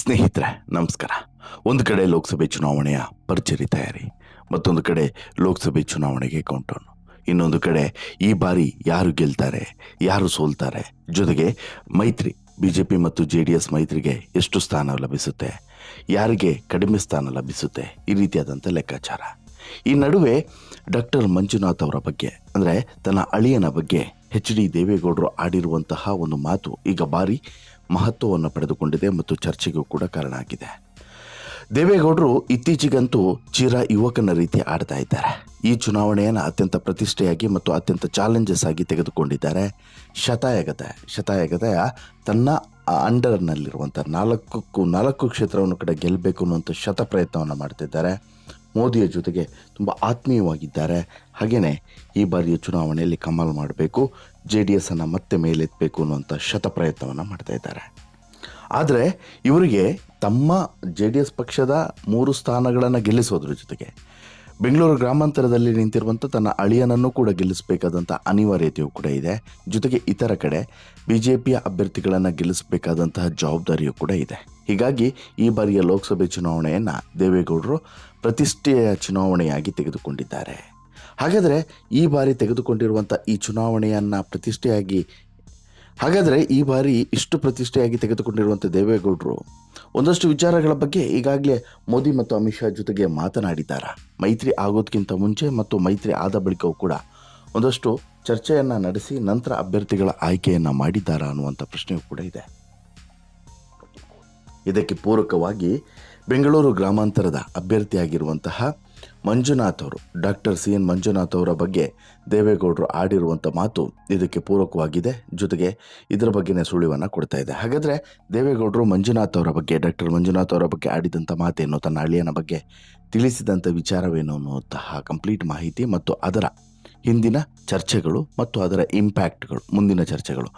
ಸ್ನೇಹಿತರೆ, ನಮಸ್ಕಾರ. ಒಂದು ಕಡೆ ಲೋಕಸಭೆ ಚುನಾವಣೆಯ ಪರ್ಚರಿ ತಯಾರಿ, ಮತ್ತೊಂದು ಕಡೆ ಲೋಕಸಭೆ ಚುನಾವಣೆಗೆ ಕೌಂಟೌನ್ ಇನ್ನೊಂದು ಕಡೆ ಈ ಬಾರಿ ಯಾರು ಗೆಲ್ತಾರೆ, ಯಾರು ಸೋಲ್ತಾರೆ, ಜೊತೆಗೆ ಮೈತ್ರಿ, ಬಿಜೆಪಿ ಮತ್ತು ಜೆ ಡಿ ಎಸ್ ಮೈತ್ರಿಗೆ ಎಷ್ಟು ಸ್ಥಾನ ಲಭಿಸುತ್ತೆ, ಯಾರಿಗೆ ಕಡಿಮೆ ಸ್ಥಾನ ಲಭಿಸುತ್ತೆ, ಈ ರೀತಿಯಾದಂಥ ಲೆಕ್ಕಾಚಾರ. ಈ ನಡುವೆ ಡಾಕ್ಟರ್ ಮಂಜುನಾಥ್ ಅವರ ಬಗ್ಗೆ, ಅಂದರೆ ತನ್ನ ಅಳಿಯನ ಬಗ್ಗೆ, ಎಚ್ ಡಿ ದೇವೇಗೌಡರು ಆಡಿರುವಂತಹ ಒಂದು ಮಾತು ಈಗ ಬಾರಿ ಮಹತ್ವವನ್ನು ಪಡೆದುಕೊಂಡಿದೆ ಮತ್ತು ಚರ್ಚೆಗೂ ಕೂಡ ಕಾರಣ ಆಗಿದೆ. ದೇವೇಗೌಡರು ಇತ್ತೀಚೆಗಂತೂ ಚಿರ ಯುವಕನ ರೀತಿ ಆಡ್ತಾ ಇದ್ದಾರೆ. ಈ ಚುನಾವಣೆಯನ್ನು ಅತ್ಯಂತ ಪ್ರತಿಷ್ಠೆಯಾಗಿ ಮತ್ತು ಅತ್ಯಂತ ಚಾಲೆಂಜಸ್ ಆಗಿ ತೆಗೆದುಕೊಂಡಿದ್ದಾರೆ. ಶತಾಯಗತೆ ಶತಾಯಗತೆಯ ತನ್ನ ಅಂಡರ್ನಲ್ಲಿರುವಂಥ ನಾಲ್ಕಕ್ಕೂ ನಾಲ್ಕು ಕ್ಷೇತ್ರವನ್ನು ಕೂಡ ಗೆಲ್ಲಬೇಕು ಅನ್ನುವಂಥ ಶತ ಪ್ರಯತ್ನವನ್ನು ಮಾಡ್ತಿದ್ದಾರೆ. ಮೋದಿಯ ಜೊತೆಗೆ ತುಂಬ ಆತ್ಮೀಯವಾಗಿದ್ದಾರೆ. ಹಾಗೆಯೇ ಈ ಬಾರಿಯ ಚುನಾವಣೆಯಲ್ಲಿ ಕಮಲ್ ಮಾಡಬೇಕು ಜೆ ಡಿ ಎಸ್ಸನ್ನು ಮತ್ತೆ ಮೇಲೆತ್ತಬೇಕು ಅನ್ನುವಂಥ ಶತ ಪ್ರಯತ್ನವನ್ನು ಮಾಡ್ತಾ ಇದ್ದಾರೆ. ಆದರೆ ಇವರಿಗೆ ತಮ್ಮ ಜೆ ಡಿ ಎಸ್ ಪಕ್ಷದ ಮೂರು ಸ್ಥಾನಗಳನ್ನು ಗೆಲ್ಲಿಸೋದ್ರ ಜೊತೆಗೆ ಬೆಂಗಳೂರು ಗ್ರಾಮಾಂತರದಲ್ಲಿ ನಿಂತಿರುವಂಥ ತನ್ನ ಅಳಿಯನನ್ನು ಕೂಡ ಗೆಲ್ಲಿಸಬೇಕಾದಂಥ ಅನಿವಾರ್ಯತೆಯೂ ಕೂಡ ಇದೆ. ಜೊತೆಗೆ ಇತರ ಕಡೆ ಬಿ ಜೆ ಅಭ್ಯರ್ಥಿಗಳನ್ನು ಗೆಲ್ಲಿಸಬೇಕಾದಂತಹ ಜವಾಬ್ದಾರಿಯೂ ಕೂಡ ಇದೆ. ಹೀಗಾಗಿ ಈ ಬಾರಿಯ ಲೋಕಸಭೆ ಚುನಾವಣೆಯನ್ನು ದೇವೇಗೌಡರು ಪ್ರತಿಷ್ಠೆಯ ಚುನಾವಣೆಯಾಗಿ ತೆಗೆದುಕೊಂಡಿದ್ದಾರೆ. ಹಾಗಾದರೆ ಈ ಬಾರಿ ತೆಗೆದುಕೊಂಡಿರುವಂಥ ಈ ಚುನಾವಣೆಯನ್ನು ಪ್ರತಿಷ್ಠೆಯಾಗಿ ಹಾಗಾದರೆ ಈ ಬಾರಿ ಇಷ್ಟು ಪ್ರತಿಷ್ಠೆಯಾಗಿ ತೆಗೆದುಕೊಂಡಿರುವಂಥ ದೇವೇಗೌಡರು ಒಂದಷ್ಟು ವಿಚಾರಗಳ ಬಗ್ಗೆ ಈಗಾಗಲೇ ಮೋದಿ ಮತ್ತು ಅಮಿತ್ ಶಾ ಜೊತೆಗೆ ಮಾತನಾಡಿದ್ದಾರೆ? ಮೈತ್ರಿ ಆಗೋದಕ್ಕಿಂತ ಮುಂಚೆ ಮತ್ತು ಮೈತ್ರಿ ಆದ ಬಳಿಕವೂ ಕೂಡ ಒಂದಷ್ಟು ಚರ್ಚೆಯನ್ನು ನಡೆಸಿ ನಂತರ ಅಭ್ಯರ್ಥಿಗಳ ಆಯ್ಕೆಯನ್ನು ಮಾಡಿದ್ದಾರಾ ಅನ್ನುವಂಥ ಪ್ರಶ್ನೆಯೂ ಕೂಡ ಇದೆ. ಇದಕ್ಕೆ ಪೂರಕವಾಗಿ ಬೆಂಗಳೂರು ಗ್ರಾಮಾಂತರದ ಅಭ್ಯರ್ಥಿಯಾಗಿರುವಂತಹ ಮಂಜುನಾಥ್ ಅವರು, ಡಾಕ್ಟರ್ ಸಿ ಎನ್ ಮಂಜುನಾಥ್ ಅವರ ಬಗ್ಗೆ ದೇವೇಗೌಡರು ಆಡಿರುವಂಥ ಮಾತು ಇದಕ್ಕೆ ಪೂರಕವಾಗಿದೆ. ಜೊತೆಗೆ ಇದರ ಬಗ್ಗೆನೇ ಸುಳಿವನ್ನು ಕೊಡ್ತಾ ಇದೆ. ಹಾಗಾದರೆ ದೇವೇಗೌಡರು ಮಂಜುನಾಥ್ ಅವರ ಬಗ್ಗೆ, ಡಾಕ್ಟರ್ ಮಂಜುನಾಥ್ ಅವರ ಬಗ್ಗೆ ಆಡಿದಂಥ ಮಾತೇನು? ತನ್ನ ಅಳಿಯನ ಬಗ್ಗೆ ತಿಳಿಸಿದಂಥ ವಿಚಾರವೇನು ಅನ್ನುವಂತಹ ಕಂಪ್ಲೀಟ್ ಮಾಹಿತಿ ಮತ್ತು ಅದರ ಹಿಂದಿನ ಚರ್ಚೆಗಳು ಮತ್ತು ಅದರ ಇಂಪ್ಯಾಕ್ಟ್ಗಳು ಮುಂದಿನ ಚರ್ಚೆಗಳು.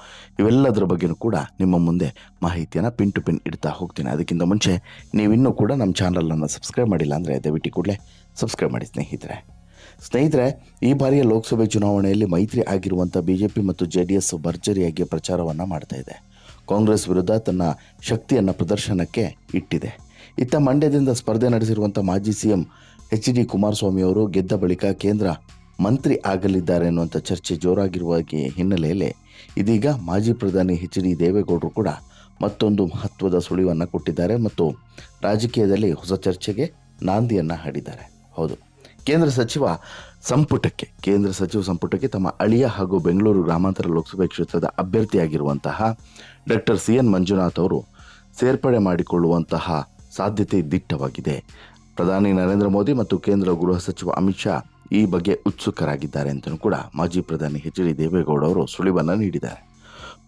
ಇವೆಲ್ಲದರ ಬಗ್ಗೆನೂ ಕೂಡ ನಿಮ್ಮ ಮುಂದೆ ಮಾಹಿತಿಯನ್ನು ಪಿನ್ ಟು ಪಿನ್ ಇಡ್ತಾ ಹೋಗ್ತೀನಿ. ಅದಕ್ಕಿಂತ ಮುಂಚೆ ನೀವಿನ್ನೂ ಕೂಡ ನಮ್ಮ ಚಾನಲನ್ನು ಸಬ್ಸ್ಕ್ರೈಬ್ ಮಾಡಿಲ್ಲ ಅಂದರೆ ದಯವಿಟ್ಟು ಕೂಡಲೇ ಸಬ್ಸ್ಕ್ರೈಬ್ ಮಾಡಿ ಸ್ನೇಹಿತರೆ. ಸ್ನೇಹಿತರೆ, ಈ ಬಾರಿಯ ಲೋಕಸಭೆ ಚುನಾವಣೆಯಲ್ಲಿ ಮೈತ್ರಿ ಆಗಿರುವಂಥ ಬಿ ಜೆ ಪಿ ಮತ್ತು ಜೆ ಡಿ ಎಸ್ ಭರ್ಜರಿಯಾಗಿ ಪ್ರಚಾರವನ್ನು ಮಾಡ್ತಾ ಇದೆ. ಕಾಂಗ್ರೆಸ್ ವಿರುದ್ಧ ತನ್ನ ಶಕ್ತಿಯನ್ನು ಪ್ರದರ್ಶನಕ್ಕೆ ಇಟ್ಟಿದೆ. ಇತ್ತ ಮಂಡ್ಯದಿಂದ ಸ್ಪರ್ಧೆ ನಡೆಸಿರುವಂಥ ಮಾಜಿ C M H D Kumaraswamy ಅವರು ಗೆದ್ದ ಬಳಿಕ ಕೇಂದ್ರ ಮಂತ್ರಿ ಆಗಲಿದ್ದಾರೆ ಅನ್ನುವಂಥ ಚರ್ಚೆ ಜೋರಾಗಿರುವ ಹಿನ್ನೆಲೆಯಲ್ಲಿ ಇದೀಗ ಮಾಜಿ ಪ್ರಧಾನಿ ಎಚ್ ಡಿ ದೇವೇಗೌಡರು ಕೂಡ ಮತ್ತೊಂದು ಮಹತ್ವದ ಸುಳಿವನ್ನು ಕೊಟ್ಟಿದ್ದಾರೆ ಮತ್ತು ರಾಜಕೀಯದಲ್ಲಿ ಹೊಸ ಚರ್ಚೆಗೆ ನಾಂದಿಯನ್ನು ಹಾಡಿದ್ದಾರೆ. ಹೌದು. ಕೇಂದ್ರ ಸಚಿವ ಸಂಪುಟಕ್ಕೆ, ಕೇಂದ್ರ ಸಚಿವ ಸಂಪುಟಕ್ಕೆ ತಮ್ಮ ಅಳಿಯ ಹಾಗೂ ಬೆಂಗಳೂರು ಗ್ರಾಮಾಂತರ ಲೋಕಸಭೆ ಕ್ಷೇತ್ರದ ಅಭ್ಯರ್ಥಿಯಾಗಿರುವಂತಹ ಡಾಕ್ಟರ್ ಸಿ ಎನ್ ಮಂಜುನಾಥ್ ಅವರು ಸೇರ್ಪಡೆ ಮಾಡಿಕೊಳ್ಳುವಂತಹ ಸಾಧ್ಯತೆ ದಿಟ್ಟವಾಗಿದೆ. ಪ್ರಧಾನಿ ನರೇಂದ್ರ ಮೋದಿ ಮತ್ತು ಕೇಂದ್ರ ಗೃಹ ಸಚಿವ ಅಮಿತ್ ಶಾ ಈ ಬಗ್ಗೆ ಉತ್ಸುಕರಾಗಿದ್ದಾರೆ ಅಂತಲೂ ಕೂಡ ಮಾಜಿ ಪ್ರಧಾನಿ ಎಚ್ ಡಿ ದೇವೇಗೌಡ ಅವರು ಸುಳಿವನ್ನು ನೀಡಿದ್ದಾರೆ.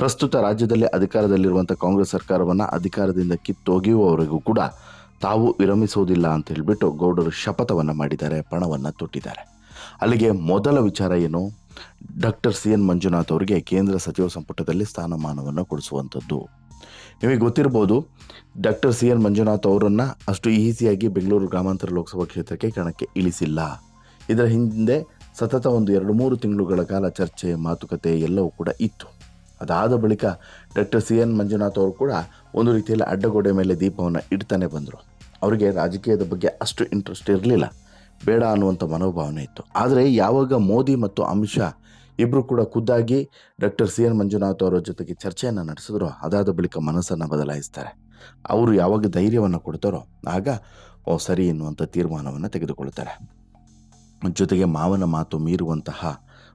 ಪ್ರಸ್ತುತ ರಾಜ್ಯದಲ್ಲಿ ಅಧಿಕಾರದಲ್ಲಿರುವಂಥ ಕಾಂಗ್ರೆಸ್ ಸರ್ಕಾರವನ್ನು ಅಧಿಕಾರದಿಂದ ಕಿತ್ತೊಗೆಯುವವರೆಗೂ ಕೂಡ ತಾವು ವಿರಮಿಸುವುದಿಲ್ಲ ಅಂತ ಹೇಳಿಬಿಟ್ಟು ಗೌಡರು ಶಪಥವನ್ನು ಮಾಡಿದ್ದಾರೆ, ಪಣವನ್ನು ತೊಟ್ಟಿದ್ದಾರೆ. ಅಲ್ಲಿಗೆ ಮೊದಲ ವಿಚಾರ ಏನು? ಡಾಕ್ಟರ್ ಸಿ ಎನ್ ಮಂಜುನಾಥ್ ಅವರಿಗೆ ಕೇಂದ್ರ ಸಚಿವ ಸಂಪುಟದಲ್ಲಿ ಸ್ಥಾನಮಾನವನ್ನು ಕೊಡಿಸುವಂಥದ್ದು. ನಿಮಗೆ ಗೊತ್ತಿರ್ಬೋದು, ಡಾಕ್ಟರ್ ಸಿ ಎನ್ ಮಂಜುನಾಥ್ ಅವರನ್ನು ಅಷ್ಟು ಈಸಿಯಾಗಿ ಬೆಂಗಳೂರು ಗ್ರಾಮಾಂತರ ಲೋಕಸಭಾ ಕ್ಷೇತ್ರಕ್ಕೆ ಕಣಕ್ಕೆ ಇಳಿಸಿಲ್ಲ. ಇದರ ಹಿಂದೆ ಸತತ ಒಂದು ಎರಡು ಮೂರು ತಿಂಗಳುಗಳ ಕಾಲ ಚರ್ಚೆ ಮಾತುಕತೆ ಎಲ್ಲವೂ ಕೂಡ ಇತ್ತು. ಅದಾದ ಬಳಿಕ ಡಾಕ್ಟರ್ ಸಿ ಎನ್ ಮಂಜುನಾಥ್ ಅವರು ಕೂಡ ಒಂದು ರೀತಿಯಲ್ಲಿ ಅಡ್ಡಗೋಡೆ ಮೇಲೆ ದೀಪವನ್ನು ಇಡ್ತಾನೆ ಬಂದರು. ಅವರಿಗೆ ರಾಜಕೀಯದ ಬಗ್ಗೆ ಅಷ್ಟು ಇಂಟ್ರೆಸ್ಟ್ ಇರಲಿಲ್ಲ. ಬೇಡ ಅನ್ನುವಂಥ ಮನೋಭಾವನೆ ಇತ್ತು. ಆದರೆ ಯಾವಾಗ ಮೋದಿ ಮತ್ತು ಅಮಿತ್ ಶಾ ಇಬ್ಬರು ಕೂಡ ಖುದ್ದಾಗಿ ಡಾಕ್ಟರ್ ಸಿ ಎನ್ ಮಂಜುನಾಥ್ ಅವರ ಜೊತೆಗೆ ಚರ್ಚೆಯನ್ನು ನಡೆಸಿದ್ರು, ಅದಾದ ಬಳಿಕ ಮನಸ್ಸನ್ನು ಬದಲಾಯಿಸ್ತಾರೆ. ಅವರು ಯಾವಾಗ ಧೈರ್ಯವನ್ನು ಕೊಡ್ತಾರೋ, ಆಗ ಓ ಸರಿ ಎನ್ನುವಂಥ ತೀರ್ಮಾನವನ್ನು ತೆಗೆದುಕೊಳ್ತಾರೆ ಜೊತೆಗೆ ಮಾವನ ಮಾತು ಮೀರುವಂತಹ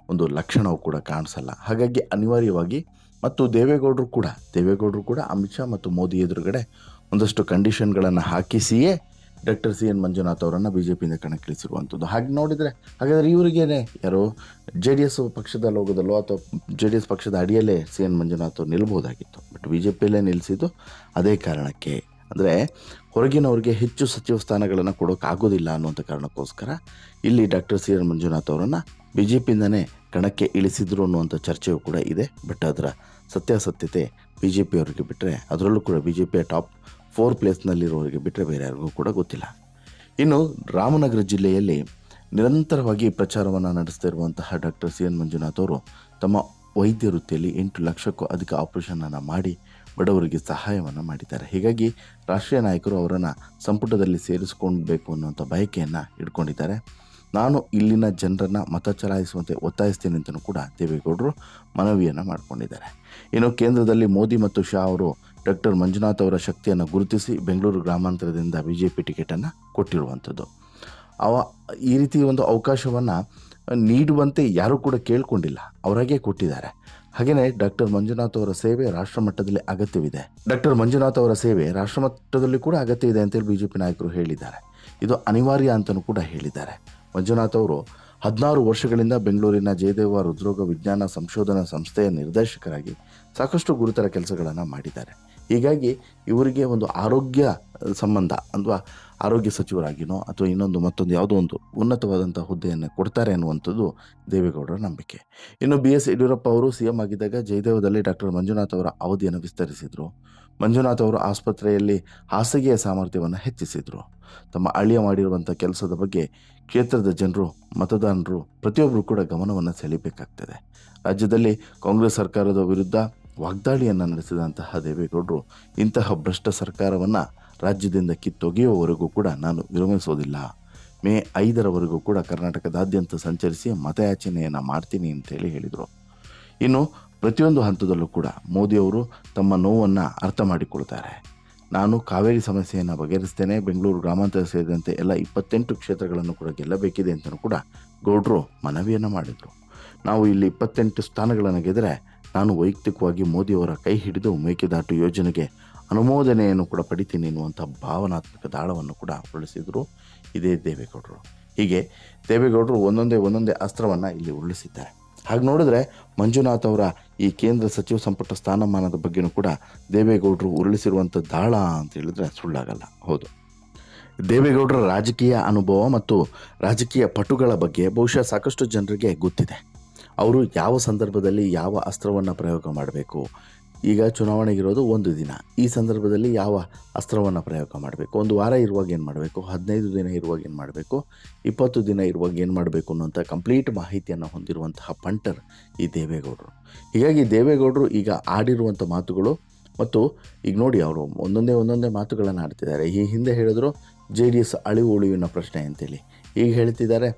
ಒಂದು ಲಕ್ಷಣವು ಕೂಡ ಕಾಣಿಸಲ್ಲ. ಹಾಗಾಗಿ ಅನಿವಾರ್ಯವಾಗಿ ಮತ್ತು ದೇವೇಗೌಡರು ಕೂಡ ದೇವೇಗೌಡರು ಕೂಡ ಅಮಿತ್ ಶಾ ಮತ್ತು ಮೋದಿ ಎದುರುಗಡೆ ಒಂದಷ್ಟು ಕಂಡೀಷನ್ಗಳನ್ನು ಹಾಕಿಸಿಯೇ ಡಾಕ್ಟರ್ ಸಿ ಎನ್ ಮಂಜುನಾಥ್ ಅವರನ್ನು ಬಿ ಜೆ ಪಿಯಿಂದ ಕಣಕ್ಕಿಳಿಸಿರುವಂಥದ್ದು. ಹಾಗೆ ನೋಡಿದರೆ, ಹಾಗಾದರೆ ಇವರಿಗೇನೆ ಯಾರೋ ಜೆ ಡಿ ಎಸ್ ಪಕ್ಷದ ಲೋಗದಲ್ಲೋ ಅಥವಾ ಜೆ ಡಿ ಎಸ್ ಪಕ್ಷದ ಅಡಿಯಲ್ಲೇ ಸಿ ಎನ್ ಮಂಜುನಾಥ್ ಅವರು ನಿಲ್ಬೋದಾಗಿತ್ತು ಬಟ್ ಬಿ ಜೆ ಪಿಯಲ್ಲೇ ನಿಲ್ಲಿಸಿದ್ದು ಅದೇ ಕಾರಣಕ್ಕೆ ಅಂದರೆ ಹೊರಗಿನವ್ರಿಗೆ ಹೆಚ್ಚು ಸಚಿವ ಸ್ಥಾನಗಳನ್ನು ಕೊಡೋಕ್ಕಾಗೋದಿಲ್ಲ ಅನ್ನುವಂಥ ಕಾರಣಕ್ಕೋಸ್ಕರ ಇಲ್ಲಿ ಡಾಕ್ಟರ್ ಸಿ ಎನ್ ಮಂಜುನಾಥ್ ಅವರನ್ನು ಬಿ ಜೆ ಪಿಯಿಂದನೇ ಕಣಕ್ಕೆ ಇಳಿಸಿದ್ರು ಅನ್ನುವಂಥ ಚರ್ಚೆಯೂ ಕೂಡ ಇದೆ. ಬಟ್ ಅದರ ಸತ್ಯಾಸತ್ಯತೆ ಬಿ ಜೆ ಪಿಯವರಿಗೆ ಬಿಟ್ಟರೆ ಅದರಲ್ಲೂ ಕೂಡ ಬಿ ಜೆ ಪಿಯ ಟಾಪ್ ಫೋರ್ ಪ್ಲೇಸ್ನಲ್ಲಿರೋರಿಗೆ ಬಿಟ್ಟರೆ ಬೇರೆ ಯಾರಿಗೂ ಕೂಡ ಗೊತ್ತಿಲ್ಲ. ಇನ್ನು ರಾಮನಗರ ಜಿಲ್ಲೆಯಲ್ಲಿ ನಿರಂತರವಾಗಿ ಪ್ರಚಾರವನ್ನು ನಡೆಸ್ತಾ ಇರುವಂತಹ ಡಾಕ್ಟರ್ ಸಿ ಎನ್ ಮಂಜುನಾಥ್ ಅವರು ತಮ್ಮ ವೈದ್ಯ ವೃತ್ತಿಯಲ್ಲಿ ಎಂಟು ಲಕ್ಷಕ್ಕೂ ಅಧಿಕ ಆಪರೇಷನನ್ನು ಮಾಡಿ ಬಡವರಿಗೆ ಸಹಾಯವನ್ನು ಮಾಡಿದ್ದಾರೆ. ಹೀಗಾಗಿ ರಾಷ್ಟ್ರೀಯ ನಾಯಕರು ಅವರನ್ನು ಸಂಪುಟದಲ್ಲಿ ಸೇರಿಸಿಕೊಳ್ಬೇಕು ಅನ್ನುವಂಥ ಬಯಕೆಯನ್ನು ಇಟ್ಕೊಂಡಿದ್ದಾರೆ. ನಾನು ಇಲ್ಲಿನ ಜನರನ್ನು ಮತ ಚಲಾಯಿಸುವಂತೆ ಒತ್ತಾಯಿಸ್ತೇನೆ ಅಂತಲೂ ಕೂಡ ದೇವೇಗೌಡರು ಮನವಿಯನ್ನು ಮಾಡಿಕೊಂಡಿದ್ದಾರೆ. ಇನ್ನು ಕೇಂದ್ರದಲ್ಲಿ ಮೋದಿ ಮತ್ತು ಶಾ ಅವರು ಡಾಕ್ಟರ್ ಮಂಜುನಾಥ್ ಅವರ ಶಕ್ತಿಯನ್ನು ಗುರುತಿಸಿ ಬೆಂಗಳೂರು ಗ್ರಾಮಾಂತರದಿಂದ ಬಿ ಜೆ ಪಿ ಟಿಕೆಟನ್ನು ಕೊಟ್ಟಿರುವಂಥದ್ದು. ಅವ ಈ ರೀತಿ ಒಂದು ಅವಕಾಶವನ್ನು ನೀಡುವಂತೆ ಯಾರೂ ಕೂಡ ಕೇಳಿಕೊಂಡಿಲ್ಲ. ಅವರಾಗೇ ಕೊಟ್ಟಿದ್ದಾರೆ. ಹಾಗೆಯೇ ಡಾಕ್ಟರ್ ಮಂಜುನಾಥ್ ಅವರ ಸೇವೆ ರಾಷ್ಟ್ರಮಟ್ಟದಲ್ಲಿ ಅಗತ್ಯವಿದೆ. ಡಾಕ್ಟರ್ ಮಂಜುನಾಥ್ ಅವರ ಸೇವೆ ರಾಷ್ಟ್ರಮಟ್ಟದಲ್ಲಿ ಕೂಡ ಅಗತ್ಯ ಅಂತೇಳಿ ಬಿ ಜೆ ಪಿ ನಾಯಕರು ಹೇಳಿದ್ದಾರೆ. ಇದು ಅನಿವಾರ್ಯ ಅಂತಲೂ ಕೂಡ ಹೇಳಿದ್ದಾರೆ. ಮಂಜುನಾಥ್ ಅವರು ಹದಿನಾರು ವರ್ಷಗಳಿಂದ ಬೆಂಗಳೂರಿನ ಜಯದೇವ ಹೃದ್ರೋಗ ವಿಜ್ಞಾನ ಸಂಶೋಧನಾ ಸಂಸ್ಥೆಯ ನಿರ್ದೇಶಕರಾಗಿ ಸಾಕಷ್ಟು ಗುರುತರ ಕೆಲಸಗಳನ್ನು ಮಾಡಿದ್ದಾರೆ. ಹೀಗಾಗಿ ಇವರಿಗೆ ಒಂದು ಆರೋಗ್ಯ ಸಂಬಂಧ ಅಥವಾ ಆರೋಗ್ಯ ಸಚಿವರಾಗಿನೋ ಅಥವಾ ಇನ್ನೊಂದು ಮತ್ತೊಂದು ಯಾವುದೋ ಒಂದು ಉನ್ನತವಾದಂಥ ಹುದ್ದೆಯನ್ನು ಕೊಡ್ತಾರೆ ಅನ್ನುವಂಥದ್ದು ದೇವೇಗೌಡರ ನಂಬಿಕೆ. ಇನ್ನು ಬಿ ಎಸ್ ಯಡಿಯೂರಪ್ಪ ಅವರು ಸಿ ಎಂ ಆಗಿದ್ದಾಗ ಜಯದೇವದಲ್ಲಿ ಡಾಕ್ಟರ್ ಮಂಜುನಾಥ್ ಅವರ ಅವಧಿಯನ್ನು ವಿಸ್ತರಿಸಿದರು. ಮಂಜುನಾಥ್ ಅವರು ಆಸ್ಪತ್ರೆಯಲ್ಲಿ ಹಾಸಿಗೆಯ ಸಾಮರ್ಥ್ಯವನ್ನು ಹೆಚ್ಚಿಸಿದರು. ತಮ್ಮ ಅಳಿಯ ಮಾಡಿರುವಂಥ ಕೆಲಸದ ಬಗ್ಗೆ ಕ್ಷೇತ್ರದ ಜನರು, ಮತದಾರರು ಪ್ರತಿಯೊಬ್ಬರು ಕೂಡ ಗಮನವನ್ನು ಸೆಳೆಯಬೇಕಾಗ್ತದೆ ರಾಜ್ಯದಲ್ಲಿ ಕಾಂಗ್ರೆಸ್ ಸರ್ಕಾರದ ವಿರುದ್ಧ ವಾಗ್ದಾಳಿಯನ್ನು ನಡೆಸಿದಂತಹ ದೇವೇಗೌಡರು ಇಂತಹ ಭ್ರಷ್ಟ ಸರ್ಕಾರವನ್ನು ರಾಜ್ಯದಿಂದ ಕಿತ್ತೊಗೆಯುವವರೆಗೂ ಕೂಡ ನಾನು ವಿರಮಿಸೋದಿಲ್ಲ ಮೇ ಐದರವರೆಗೂ ಕೂಡ ಕರ್ನಾಟಕದಾದ್ಯಂತ ಸಂಚರಿಸಿ ಮತಯಾಚನೆಯನ್ನು ಮಾಡ್ತೀನಿ ಅಂತೇಳಿ ಹೇಳಿದರು. ಇನ್ನು ಪ್ರತಿಯೊಂದು ಹಂತದಲ್ಲೂ ಕೂಡ ಮೋದಿಯವರು ತಮ್ಮ ನೋವನ್ನು ಅರ್ಥ ಮಾಡಿಕೊಳ್ತಾರೆ. ನಾನು ಕಾವೇರಿ ಸಮಸ್ಯೆಯನ್ನು ಬಗೆಹರಿಸ್ತೇನೆ, ಬೆಂಗಳೂರು ಗ್ರಾಮಾಂತರ ಸೇರಿದಂತೆ ಎಲ್ಲ ಇಪ್ಪತ್ತೆಂಟು ಕ್ಷೇತ್ರಗಳನ್ನು ಕೂಡ ಗೆಲ್ಲಬೇಕಿದೆ ಅಂತಲೂ ಕೂಡ ಗೌಡ್ರು ಮನವಿಯನ್ನು ಮಾಡಿದರು. ನಾವು ಇಲ್ಲಿ ಇಪ್ಪತ್ತೆಂಟು ಸ್ಥಾನಗಳನ್ನು ಗೆದ್ದರೆ ನಾನು ವೈಯಕ್ತಿಕವಾಗಿ ಮೋದಿಯವರ ಕೈ ಹಿಡಿದು ಮೇಕೆದಾಟು ಯೋಜನೆಗೆ ಅನುಮೋದನೆಯನ್ನು ಕೂಡ ಪಡಿತೀನಿ ಎನ್ನುವಂಥ ಭಾವನಾತ್ಮಕ ದಾಳವನ್ನು ಕೂಡ ಉರುಳಿಸಿದರು ಇದೇ ದೇವೇಗೌಡರು. ಹೀಗೆ ದೇವೇಗೌಡರು ಒಂದೊಂದೇ ಒಂದೊಂದೇ ಅಸ್ತ್ರವನ್ನು ಇಲ್ಲಿ ಉರುಳಿಸಿದ್ದಾರೆ. ಹಾಗೆ ನೋಡಿದ್ರೆ ಮಂಜುನಾಥ್ ಅವರ ಈ ಕೇಂದ್ರ ಸಚಿವ ಸಂಪುಟ ಸ್ಥಾನಮಾನದ ಬಗ್ಗೆನೂ ಕೂಡ ದೇವೇಗೌಡರು ಉರುಳಿಸಿರುವಂಥ ದಾಳ ಅಂತ ಹೇಳಿದ್ರೆ ಸುಳ್ಳಾಗಲ್ಲ. ಹೌದು. ದೇವೇಗೌಡರ ರಾಜಕೀಯ ಅನುಭವ ಮತ್ತು ರಾಜಕೀಯ ಪಟುಗಳ ಬಗ್ಗೆ ಬಹುಶಃ ಸಾಕಷ್ಟು ಜನರಿಗೆ ಗೊತ್ತಿದೆ. ಅವರು ಯಾವ ಸಂದರ್ಭದಲ್ಲಿ ಯಾವ ಅಸ್ತ್ರವನ್ನು ಪ್ರಯೋಗ ಮಾಡಬೇಕು? ಈಗ ಚುನಾವಣೆಗಿರೋದು ಒಂದು ದಿನ. ಈ ಸಂದರ್ಭದಲ್ಲಿ ಯಾವ ಅಸ್ತ್ರವನ್ನು ಪ್ರಯೋಗ ಮಾಡಬೇಕು? ಒಂದು ವಾರ ಇರುವಾಗ ಏನು ಮಾಡಬೇಕು? ಹದಿನೈದು ದಿನ ಇರುವಾಗ ಏನು ಮಾಡಬೇಕು? ಇಪ್ಪತ್ತು ದಿನ ಇರುವಾಗ ಏನು ಮಾಡಬೇಕು ಅನ್ನೋಂಥ ಕಂಪ್ಲೀಟ್ ಮಾಹಿತಿಯನ್ನು ಹೊಂದಿರುವಂತಹ ಪಂಟರ್ ಈ ದೇವೇಗೌಡರು. ಹೀಗಾಗಿ ದೇವೇಗೌಡರು ಈಗ ಆಡಿರುವಂಥ ಮಾತುಗಳು ಮತ್ತು ಈಗ ನೋಡಿ ಅವರು ಒಂದೊಂದೇ ಒಂದೊಂದೇ ಮಾತುಗಳನ್ನು ಆಡ್ತಿದ್ದಾರೆ. ಈ ಹಿಂದೆ ಹೇಳಿದ್ರು ಜೆ ಡಿ ಎಸ್ ಅಳಿವು ಉಳಿವಿನ ಪ್ರಶ್ನೆ ಅಂತೇಳಿ. ಈಗ ಹೇಳ್ತಿದ್ದಾರೆ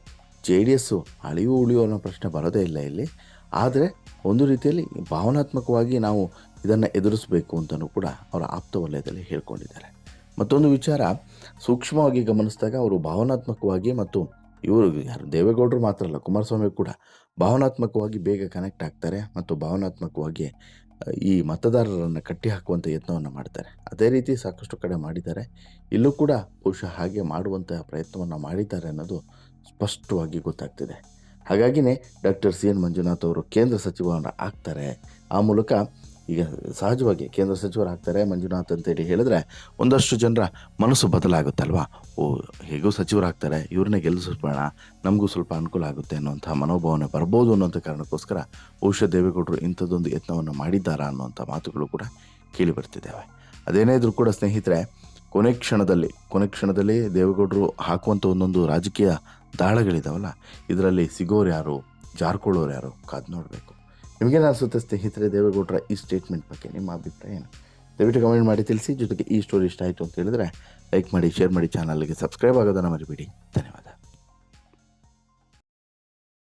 ಜೆ ಡಿ ಎಸ್ಸು ಅಳಿವು ಉಳಿಯೋ ಅನ್ನೋ ಪ್ರಶ್ನೆ ಬರೋದೇ ಇಲ್ಲ ಇಲ್ಲಿ. ಆದರೆ ಒಂದು ರೀತಿಯಲ್ಲಿ ಭಾವನಾತ್ಮಕವಾಗಿ ನಾವು ಇದನ್ನು ಎದುರಿಸಬೇಕು ಅಂತಲೂ ಕೂಡ ಅವರ ಆಪ್ತ ವಲಯದಲ್ಲಿ ಹೇಳ್ಕೊಂಡಿದ್ದಾರೆ. ಮತ್ತೊಂದು ವಿಚಾರ, ಸೂಕ್ಷ್ಮವಾಗಿ ಗಮನಿಸಿದಾಗ ಅವರು ಭಾವನಾತ್ಮಕವಾಗಿ ಮತ್ತು ಇವರು ಯಾರು, ದೇವೇಗೌಡರು ಮಾತ್ರ ಅಲ್ಲ, ಕುಮಾರಸ್ವಾಮಿ ಕೂಡ ಭಾವನಾತ್ಮಕವಾಗಿ ಬೇಗ ಕನೆಕ್ಟ್ ಆಗ್ತಾರೆ ಮತ್ತು ಭಾವನಾತ್ಮಕವಾಗಿ ಈ ಮತದಾರರನ್ನು ಕಟ್ಟಿ ಹಾಕುವಂಥ ಯತ್ನವನ್ನು ಮಾಡ್ತಾರೆ. ಅದೇ ರೀತಿ ಸಾಕಷ್ಟು ಕಡೆ ಮಾಡಿದ್ದಾರೆ. ಇಲ್ಲೂ ಕೂಡ ಬಹುಶಃ ಹಾಗೆ ಮಾಡುವಂತಹ ಪ್ರಯತ್ನವನ್ನು ಮಾಡಿದ್ದಾರೆ ಅನ್ನೋದು ಸ್ಪಷ್ಟವಾಗಿ ಗೊತ್ತಾಗ್ತಿದೆ. ಹಾಗಾಗಿನೇ ಡಾಕ್ಟರ್ ಸಿ ಎನ್ ಮಂಜುನಾಥ್ ಅವರು ಕೇಂದ್ರ ಸಚಿವರನ್ನು ಆಗ್ತಾರೆ. ಆ ಮೂಲಕ ಈಗ ಸಹಜವಾಗಿ ಕೇಂದ್ರ ಸಚಿವರಾಗ್ತಾರೆ ಮಂಜುನಾಥ್ ಅಂತೇಳಿ ಹೇಳಿದ್ರೆ ಒಂದಷ್ಟು ಜನರ ಮನಸ್ಸು ಬದಲಾಗುತ್ತಲ್ವಾ? ಓ, ಹೇಗೂ ಸಚಿವರಾಗ್ತಾರೆ ಇವ್ರನ್ನೇ ಗೆಲ್ಲಿಸ್ಬೇಡ ನಮಗೂ ಸ್ವಲ್ಪ ಅನುಕೂಲ ಆಗುತ್ತೆ ಅನ್ನೋಂಥ ಮನೋಭಾವನೆ ಬರ್ಬೋದು ಅನ್ನೋಂಥ ಕಾರಣಕ್ಕೋಸ್ಕರ ಔಷಧ ದೇವೇಗೌಡರು ಇಂಥದ್ದೊಂದು ಯತ್ನವನ್ನು ಮಾಡಿದ್ದಾರಾ ಅನ್ನೋಂಥ ಮಾತುಗಳು ಕೂಡ ಕೇಳಿ ಬರ್ತಿದ್ದಾವೆ. ಅದೇನೇ ಇದ್ರೂ ಕೂಡ ಸ್ನೇಹಿತರೆ, ಕೊನೆ ಕ್ಷಣದಲ್ಲಿ ಕೊನೆ ಕ್ಷಣದಲ್ಲಿ ದೇವೇಗೌಡರು ಹಾಕುವಂಥ ಒಂದೊಂದು ರಾಜಕೀಯ ದಾಳಗಳಿದಾವಲ್ಲ, ಇದರಲ್ಲಿ ಸಿಗೋರು ಯಾರು? ಜಾರ್ಕೊಳ್ಳೋರು ಯಾರು? ಕಾದು ನೋಡಬೇಕು. ನಿಮಗೇನು ಅನಿಸುತ್ತೆ ಸ್ನೇಹಿತರೆ, ದೇವೇಗೌಡರ ಈ ಸ್ಟೇಟ್ಮೆಂಟ್ ಬಗ್ಗೆ ನಿಮ್ಮ ಅಭಿಪ್ರಾಯ ಏನು? ದಯವಿಟ್ಟು ಕಮೆಂಟ್ ಮಾಡಿ ತಿಳಿಸಿ. ಜೊತೆಗೆ ಈ ಸ್ಟೋರಿ ಇಷ್ಟ ಆಯಿತು ಅಂತ ಹೇಳಿದ್ರೆ ಲೈಕ್ ಮಾಡಿ ಶೇರ್ ಮಾಡಿ ಚಾನಲ್ಗೆ ಸಬ್ಸ್ಕ್ರೈಬ್ ಆಗೋದನ್ನು ಮರಿಬೇಡಿ. ಧನ್ಯವಾದ.